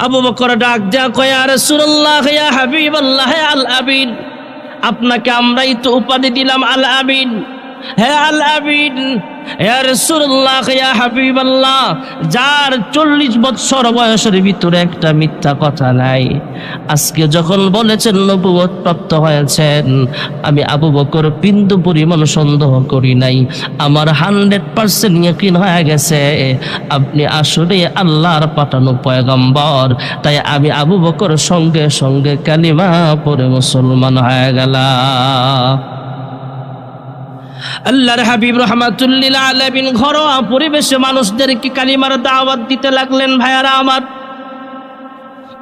আবু বকর ডাক দেয়া কয়া রসুল্লাহ হাবিব আল্লাহ আল আবিন আপনাকে আমরাই তো উপাধি দিলাম আল আবিন হে আল ইয়া যার চল্লিশ বছর বয়সের ভিতরে একটা মিথ্যা কথা নাই। আজকে যখন বলেছেন নবুয়ত প্রাপ্ত হয়েছেন, আমি আবু বকর বিন্দু পরিমাণ সন্দেহ করি নাই। আমার হান্ড্রেড পার্সেন্ট ইয়কিন হয়ে গেছে। আপনি আসলে আল্লাহর পাঠানো পয়গম্বর। তাই আমি আবু বকর সঙ্গে সঙ্গে কালিমা পরে মুসলমান হয়ে গেলাম। আল্লাহর হাবিব রহমাতুল্লিল আলমিন ঘরোয়া পরিবেশে মানুষদেরকে কালিমার দাওয়াত দিতে লাগলেন ভাইয়ারা আমার।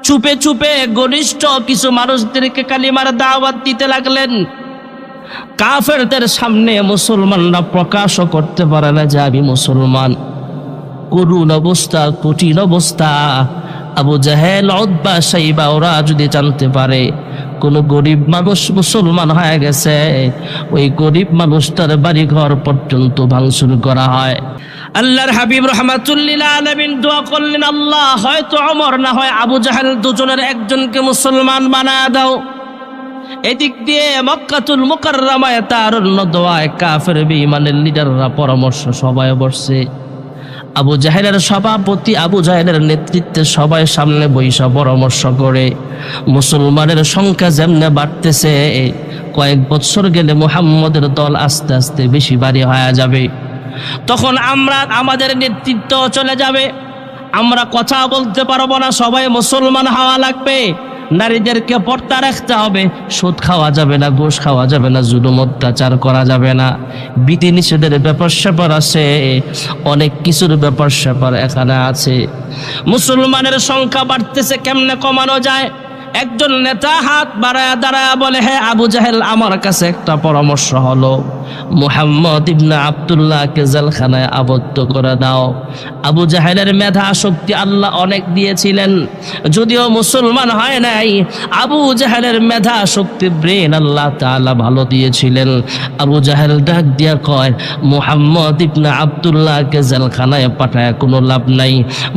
চুপে চুপে ঘনিষ্ঠ কিছু মানুষদেরকে কালিমার দাওয়াত দিতে লাগলেন। কাফেরদের সামনে মুসলমানরা প্রকাশও করতে পারে না যে আমি মুসলমান। করুণ অবস্থা, কঠিন অবস্থা। আবু জাহেল অদ্বা সাইবা, ওরা যদি জানতে পারে কোন গরিব মানুষ মুসলমান হয়ে গেছে। ওই গরিব মানুষটার বাড়ি ঘর পর্যন্ত ভাঙচুর করা হয়। আল্লাহর হাবিব রহমাতুল্লিল আলমিন দোয়া করলেন, আল্লাহ, হয়তো অমর না হয় আবু জাহেল দুজনের একজনকে মুসলমান বানা দাও। এদিক দিয়ে মক্কাতুল মুকাররামায় তার অন্য দোয়ায় কাফের বেঈমানের লিডাররা পরামর্শ সবাই বসছে। আবু জাহেলের সভাপতি আবু জাহেলের নেতৃত্বে সবাই সামনে বৈশা পরামর্শ করে। মুসলমানের সংখ্যা যেমনে বাড়তেছে, কয়েক বছর গেলে মুহাম্মদের দল আস্তে আস্তে বেশি বাড়ি হয়ে যাবে। তখন আমরা, আমাদের নেতৃত্ব চলে যাবে। আমরা কথা বলতে পারব না, সবাই মুসলমান হওয়া লাগবে। নারীদেরকে পর্দা রাখতে হবে। সুদ খাওয়া যাবে না গোশ খাওয়া যাবে না, জুলুম অত্যাচার করা যাবে না। বিধি নিষেধের ব্যাপার স্যাপার আছে, অনেক কিছুর ব্যাপার স্যাপার এখানে আছে। মুসলমানের সংখ্যা বাড়তেছে, কেমনে কমানো যায়? একজন নেতা হাত বাড়ায় দাঁড়ায় বলে হ্যাঁ আবু জাহেল, আমার কাছে একটা পরামর্শ হলো। মুহাম্মদ ইবনে আবদুল্লাহকে জেলখানায় আবদ্ধ করে দাও আবু জাহেলের মেধা শক্তি আল্লাহ অনেক দিয়েছিলেন। যদিও মুসলমান হয় নাই, আবু জাহেলের মেধা শক্তি ব্রেন আল্লাহ তাআলা ভালো দিয়েছিলেন। আবু জাহেল ডাক দিয়া কয়, মুহাম্মদ ইবনে আবদুল্লাহকে জেলখানায় পাঠায় কোনো লাভ নাই।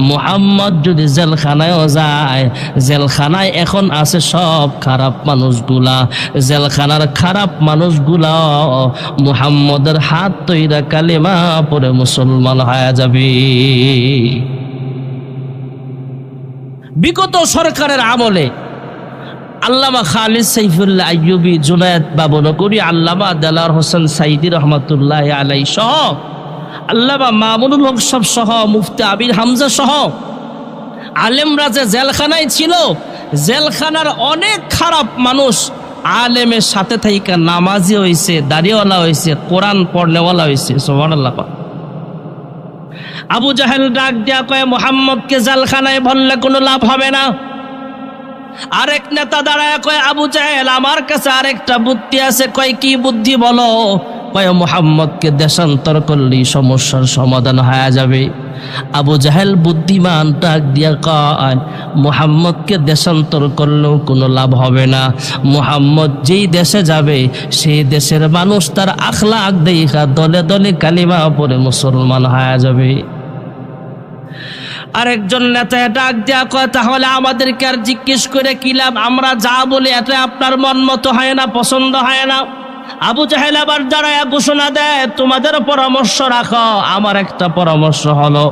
মুহাম্মদ যদি জেলখানায়ও যায়, জেলখানায় এখন আছে সব খারাপ মানুষগুলা। জেলখানার খারাপ মানুষগুলা, মুহাম্মদের হাত তৈরা কালেমা পরে মুসলমান হয়ে যাবে। বিগত সরকারের আমলে আল্লামা খালিদ সাইফুল্লাহ আইয়ুবী জুনায়দ বাবু নগরী আল্লামা দেলার হোসেন সাইদি রহমতুল্লাহ আলাই সহ, আল্লামা মামুনুল হক সব সহ, মুফতি আবির হামজা সহ, আলেমরা যে জেলখানায় ছিল জেলখানার অনেক খারাপ মানুষ আলেমের সাথে থাইকা নামাজি হয়েছে দাড়িওয়ালা হয়েছে কোরআন পড়নেওয়ালা হয়েছে পাক। আবু জাহেল ডাক দেয়া কয়ে, মোহাম্মদকে জেলখানায় ভরলে কোনো লাভ হবে না? আরেক নেতা দাঁড়ায় কয়, আবু জাহেল, আমার কাছে আরেকটা বুদ্ধি আছে। কয়, কি বুদ্ধি বলো? কয় মোহাম্মদকে দেশান্তর করলেই সমস্যার সমাধান হয়ে যাবে। আবু জাহেল বুদ্ধিমান ডাক দিয়া কয়, মোহাম্মদকে দেশান্তর করলেও কোনো লাভ হবে না। মোহাম্মদ যেই দেশে যাবে, সেই দেশের মানুষ তার আখলাক দেখা দলে দলে কালিমা পরে মুসলমান হয়ে যাবে। আরেকজন নেতা ডাক দেয়া কয়, তাহলে আমাদেরকে আর জিজ্ঞেস করে কি লাভ? আমরা যা বলি এটা আপনার মন মতো হয় না, পছন্দ হয় না। আবু জাহেল আবার দাঁড়ায় ঘোষণা দেয়, তোমাদের পরামর্শ রাখো, আমার একটা পরামর্শ হলো,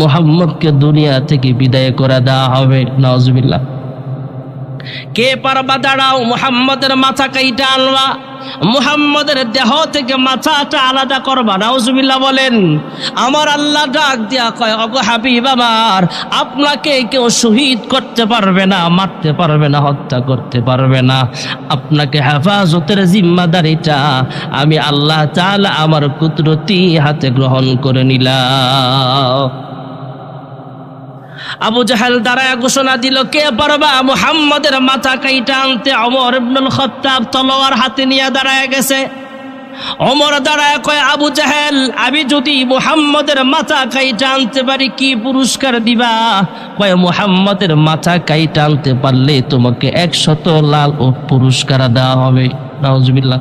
মোহাম্মদকে দুনিয়া থেকে বিদায় করে দেওয়া হবে। নজবিল্লা কে পারবা দাঁড়াও, মুহাম্মদের মাথা কাইটা আনবা। মুহাম্মদের দেহ থেকে মাথাটা আলাদা করবা। নাউজুবিল্লাহ বলেন, আমার আল্লাহ ডাক দিয়া কয়, অগো হাবিব আমার, আপনাকে কেউ শহীদ করতে পারবে না, মারতে পারবে না, হত্যা করতে পারবে না। আপনাকে হেফাজতের জিম্মাদারিটা আমি আল্লাহ তাআলা আমার কুদরতি হাতে গ্রহণ করে নিলাম। আবু জাহাল দাঁড়ায় ঘোষণা দিল, কে পারবা? মুহাম্মদের মাথা কাইটা আনতে অমর ইবনুল খত্তাব তলোয়ার হাতে নিয়ে দাঁড়ায় গেছে। অমর দাঁড়ায় কয়, আবু জাহেল, আমি যদি মুহাম্মদের মাথা কাইটা আনতে পারি, কি পুরস্কার দিবা? কয়, মুহাম্মদের মাথা কাইটা আনতে পারলে তোমাকে একশত লাল ও পুরস্কার দেওয়া হবে। নাউজুবিল্লাহ।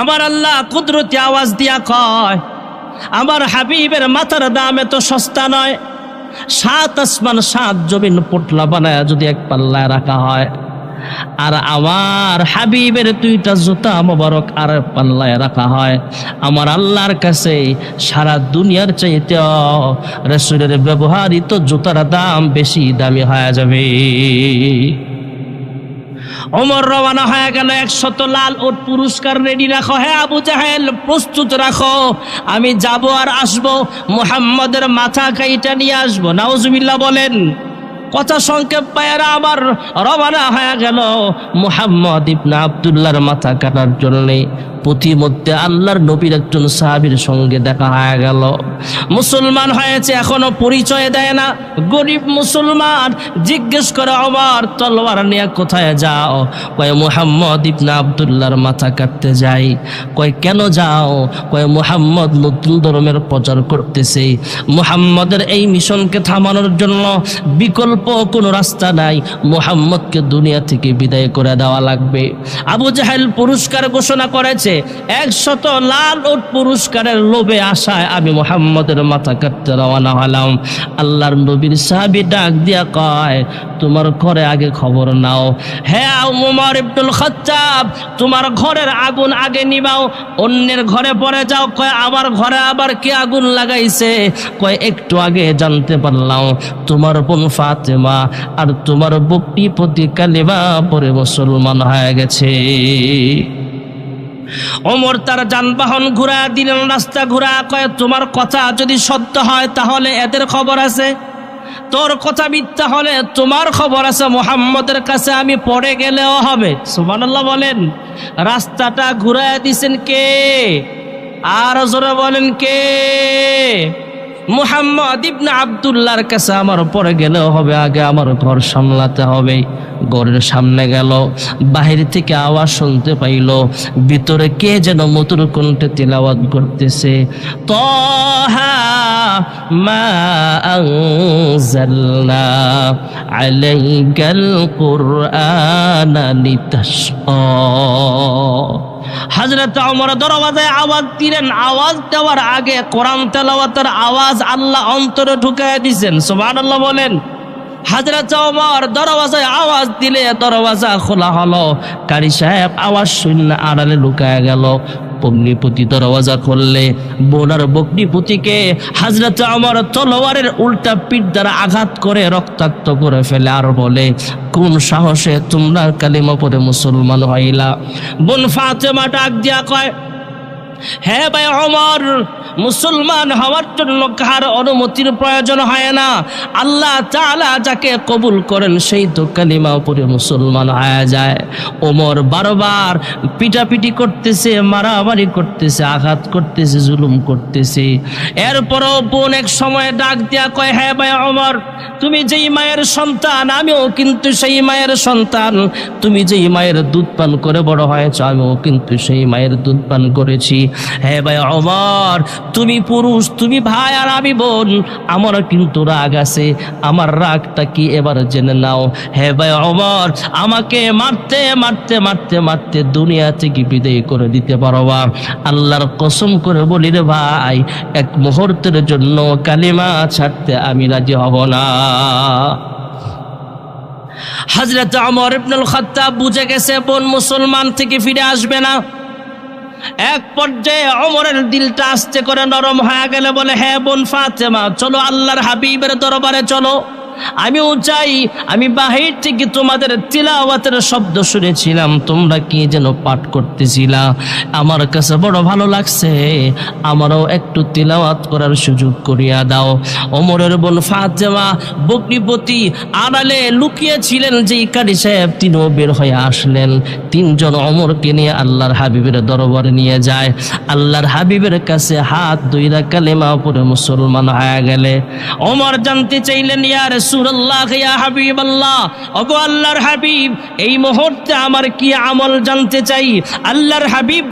আমার আল্লাহ কুদরতি আওয়াজ দিয়া কয়, আমার হাবিবের মাথার দাম এত সস্তা নয়। সাত আসমান, সাত জমিন পোটলা বানায় যদি এক পাল্লায় রাখা হয়। আর আমার হাবিবের দুইটা জুতা মোবারক আর পাল্লায় রাখা হয়। আমার আল্লাহর কাছে সারা দুনিয়ার চাইতে রসুলের ব্যবহারিত জুতার দাম বেশি দামি হয়ে যাবে। অমর রওয়ানা হয়ে গেল একশত লাল ওর পুরস্কার রেডি রাখো। হ্যাঁ আবু জাহেল, প্রস্তুত রাখো। আমি যাব আর আসব। মোহাম্মদের মাথা কাইটা নিয়ে আসব। নাউজুবিল্লাহ বলেন। কথা সংক্ষেপ পায়রা আবার রবানা হয়ে গেল। মুহাম্মদ ইবনা আবদুল্লাহর মাথা কাটার জন্যে প্রতিমধ্যে আল্লাহর নবীর একজন সাহাবীর সঙ্গে দেখা হয়ে গেল। মুসলমান হয়েছে, এখনও পরিচয় দেয় না। গরিব মুসলমান, জিজ্ঞেস করে আমার তলোয়ার নিয়ে কোথায় যাও? কয়, মুহাম্মদ ইবনা আবদুল্লাহর মাথা কাটতে যাই। কয়, কেন যাও? কয়, মুহাম্মদ নতুন ধর্মের প্রচার করতেছে। মুহাম্মদের এই মিশনকে থামানোর জন্য বিকল্প কোনো রাস্তা নাই, মোহাম্মদকে দুনিয়া থেকে বিদায় করে দেওয়া লাগবে। আবু জাহেল পুরস্কার ঘোষণা করেছে, একশত লাল ওট পুরস্কারের লোভে আশায় আমি মোহাম্মদের মাথা কাটতে রওনা হলাম। আল্লাহর নবীর সাহাবি ডাক দিয়া কয়, তোমার ঘরে আগে খবর নাও। হ্যাঁ উমর ইবনুল খাত্তাব, তোমার ঘরের আগুন আগে নিবাও। অন্যের ঘরে পরে যাও, কয়, আমার ঘরে আবার কে আগুন লাগাইছে? কয়, একটু আগে জানতে পারলাম, তোমার বোন ফাতেমা, আর তোমার বকটি প্রতি কালিমা পরে মুসলমান হয়ে গেছে। ওমর তার যানবাহন ঘুরা দিলেন রাস্তা ঘুরা, কয়, তোমার কথা যদি সত্য হয় তাহলে এদের খবর আছে। তোর কথা মিথ্যা হলে তোমার খবর আছে। মোহাম্মদের কাছে আমি পড়ে গেলেও হবে। সুবহানাল্লাহ বলেন, রাস্তাটা ঘুরায় দিছেন কে? আর জোরে বলেন কে? মুহাম্মদ ইবনে আব্দুল্লাহর কাছে আমার পরে গেলেও হবে, আগে আমার ঘর সামলাতে হবে, ঘরের সামনে গেল, বাহির থেকে আওয়াজ শুনতে পাইল, ভিতরে কে যেন মধুর কণ্ঠে তিলাওয়াত করতেছে, তহা মা হাজরত অমর দরওয়াজায় আওয়াজ দিলেন। আওয়াজ দেওয়ার আগে কোরআন তেলাওয়াতের আওয়াজ আল্লাহ অন্তরে ঢুকায় দিছেন। আল্লাহ বলেন হাজরত ওমর দরওয়াজায় আওয়াজ দিলে দরওয়াজা খোলা হলো। কারি সাহেব আওয়াজ শূন্য আড়ালে লুকায় গেল। বগ্নিপতি দরওয়াজা খুললে বোনার বগ্নিপতিকে হাজরত আমার তলোয়ারের উল্টা পিঠ দ্বারা আঘাত করে রক্তাক্ত করে ফেলে আর বলে, কোন সাহসে তোমরা কালিমা পরে মুসলমান হইলা? বোন ফাতেমা ডাক দিয়া কয় হ্যাঁ ভাই অমর মুসলমান হওয়ার জন্য কার অনুমতির প্রয়োজন হয় না। আল্লাহ তাআলা যাকে কবুল করেন সেই তো কালিমা উপরে মুসলমান হয়ে যায়। ওমর বারবার পিটাপিটি করতেছে, মারামারি করতেছে, আঘাত করতেছে, জুলুম করতেছে। এরপরও বোন এক সময় ডাক দিয়া কয় হ্যাঁ ভাই অমর তুমি যেই মায়ের সন্তান, আমিও কিন্তু সেই মায়ের সন্তান। তুমি যেই মায়ের দুধ পান করে বড় হয়েছ, আমিও কিন্তু সেই মায়ের দুধ পান করেছি। হ্যাঁ ভাই অমর তুমি পুরুষ, তুমি ভাই আর আমি বোন আমারও কিন্তু রাগ আছে, আমার রাগটা কি এবার জেনে নাও। হ্যাঁ ভাই অমর আমাকে মারতে মারতে মারতে মারতে দুনিয়া থেকে বিদায় করে দিতে পারবা আল্লাহর কসম করে বলি রে ভাই, এক মুহূর্তের জন্য কালিমা ছাড়তে আমি রাজি হব না। হাজরত আমর ইবনুল খাত্তাব বুঝে গেছে, বোন মুসলমান থেকে ফিরে আসবে না। এক পর্যায়ে অমরের দিলটা আস্তে করে নরম হয়ে গেলে বলে হ্যাঁ বোন ফাতেমা, চলো আল্লাহর হাবিবের দরবারে চলো। আমিও চাই, আমি বাহির থেকে তোমাদের তিলাওয়াতের শব্দ শুনেছিলাম, তোমরা কি যেন পাঠ করতেছিলা? আমার কাছে বড় ভালো লাগছে, আমারও একটু তিলাওয়াত করার সুযোগ করিয়া দাও। ওমরের বোন ফাতেমা বগ্নিপতি আড়ালে লুকিয়েছিলেন যে কারি সাহেব, তিনিও বের হয়ে আসলেন। তিনজন অমরকে নিয়ে আল্লাহর হাবিবের দরবারে নিয়ে যায়। আল্লাহর হাবিবের কাছে হাত দুইরা কালেমা পরে মুসলমান হয়ে গেলে। অমর জানতে চাইলেন, ইয়ার রাসূলুল্লাহ, ইয়া হাবিবাল্লাহ। আল্লাহর হাবিব, এই মুহূর্তে আমার আমল জানতে চাই? আল্লাহর হাবিব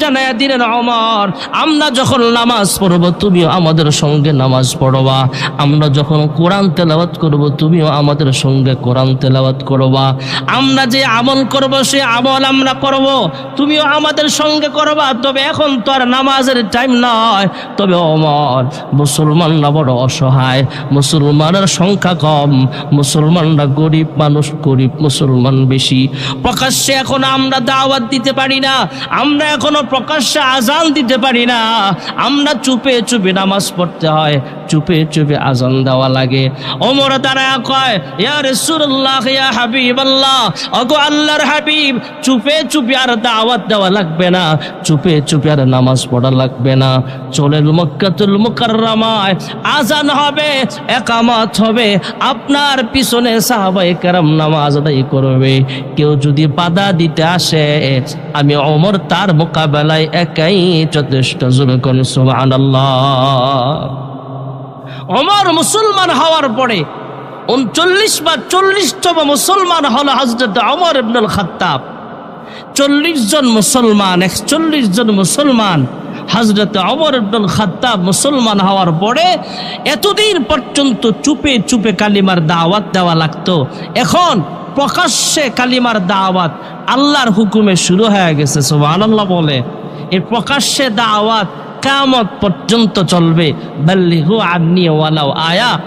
ওমর, আমরা যখন নামাজ তুমিও আমাদের সঙ্গে নামাজ পড়বা। আমরা যখন কোরআন তেলাওয়াত করব, তুমিও আমাদের সঙ্গে কোরআন তেলাওয়াত করবা। আমরা যে আমল করব, সে আমল আমরা করব। তুমিও আমাদের সঙ্গে করবা। তবে এখন তো আর নামাজের টাইম নয়। তবে অমর মুসলমানরা বড় অসহায়। মুসলমানের সংখ্যা কম। মুসলমানরা গরিব মানুষ, গরিব মুসলমান বেশি। প্রকাশ্যে এখন আমরা দাওয়াত দিতে পারি না, আমরা এখনও প্রকাশ্যে আজান দিতে পারি না। আমরা চুপে চুপে নামাজ পড়তে হয়। চুপে চুপে আজান দেওয়া লাগে। ওমর তারা কয়, ইয়া রাসূলুল্লাহ, ইয়া হাবিবাল্লাহ, ওগো আল্লাহর হাবিব, চুপে চুপে আর দাওয়াত দেওয়া লাগবে না, চুপে চুপে আর নামাজ পড়া লাগবে না। চলেন মক্কাতুল মুকাররমায়, আজান হবে, একামত হবে, আপনার পিছনে সাহাবায়ে কেরাম নামাজ আদায় করবে। কেউ যদি বাধা দিতে আসে, আমি ওমর তার মোকাবেলায় একাই যথেষ্ট জোর করেন সুবহানাল্লাহ। অমর মুসলমান হওয়ার পরে উনচল্লিশ বা চল্লিশতম মুসলমান হল হজরত অমর ইবনুল খাত্তাব। চল্লিশ জন মুসলমান, একচল্লিশ জন মুসলমান হজরত অমর ইবনুল খাত্তাব মুসলমান হওয়ার পরে এতদিন পর্যন্ত চুপে চুপে কালিমার দাওয়াত দেওয়া লাগতো। এখন প্রকাশ্যে কালিমার দাওয়াত আল্লাহর হুকুমে শুরু হয়ে গেছে, সুবহানাল্লাহ বলে। এই প্রকাশ্যে দাওয়াত কামত পর্যন্ত চলবে। বাল্লিহু আন্নি ওয়ালাও আয়া।